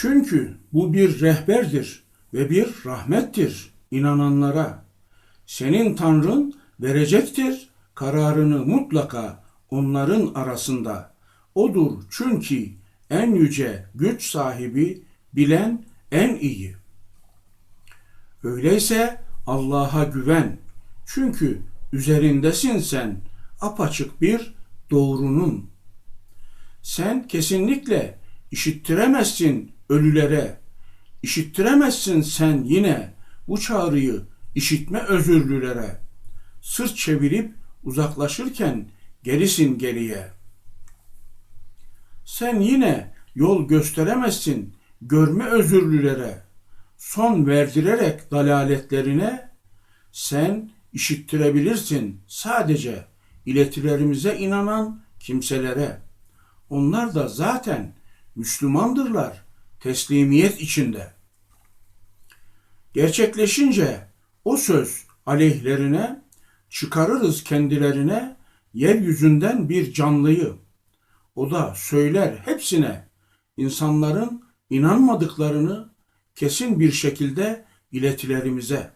Çünkü bu bir rehberdir ve bir rahmettir inananlara. Senin Tanrın verecektir kararını mutlaka onların arasında. Odur çünkü en yüce güç sahibi, bilen en iyi. Öyleyse Allah'a güven. Çünkü üzerindesin sen apaçık bir doğrunun. Sen kesinlikle işittiremezsin ölülere. İşittiremezsin sen yine bu çağrıyı işitme özürlülere. Sırt çevirip uzaklaşırken gerisin geriye. Sen yine yol gösteremezsin görme özürlülere. Son verdirerek dalaletlerine sen işittirebilirsin sadece iletilerimize inanan kimselere. Onlar da zaten Müslümandırlar teslimiyet içinde. Gerçekleşince o söz aleyhlerine çıkarırız kendilerine yeryüzünden bir canlıyı. O da söyler hepsine insanların inanmadıklarını kesin bir şekilde iletilerimize.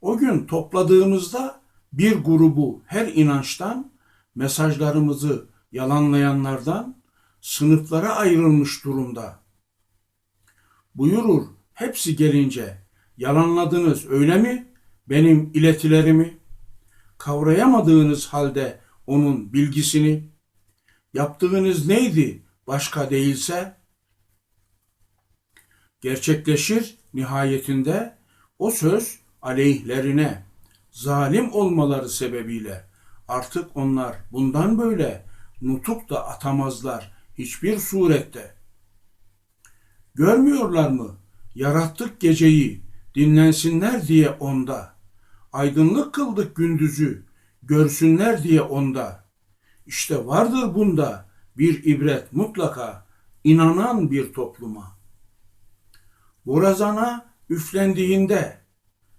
O gün topladığımızda bir grubu her inançtan mesajlarımızı yalanlayanlardan sınıflara ayrılmış durumda. Buyurur hepsi gelince yalanladınız öyle mi benim iletilerimi? Kavrayamadığınız halde onun bilgisini yaptığınız neydi başka değilse? Gerçekleşir nihayetinde o söz aleyhlerine zalim olmaları sebebiyle artık onlar bundan böyle nutuk da atamazlar hiçbir surette. Görmüyorlar mı? Yarattık geceyi dinlensinler diye onda. Aydınlık kıldık gündüzü görsünler diye onda. İşte vardır bunda bir ibret mutlaka inanan bir topluma. Borazana üflendiğinde,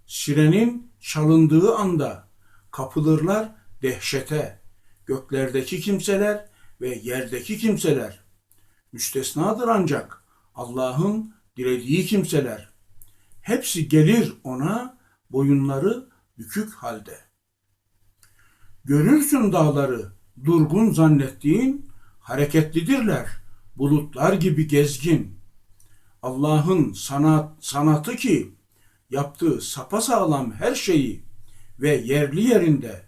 sirenin çalındığı anda kapılırlar dehşete. Göklerdeki kimseler ve yerdeki kimseler. Müstesnadır ancak Allah'ın dilediği kimseler. Hepsi gelir ona boyunları bükük halde. Görürsün dağları durgun zannettiğin hareketlidirler. Bulutlar gibi gezgin. Allah'ın sanat, sanatı ki yaptığı sapasağlam her şeyi ve yerli yerinde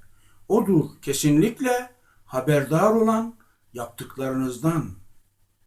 odur kesinlikle haberdar olan yaptıklarınızdan.''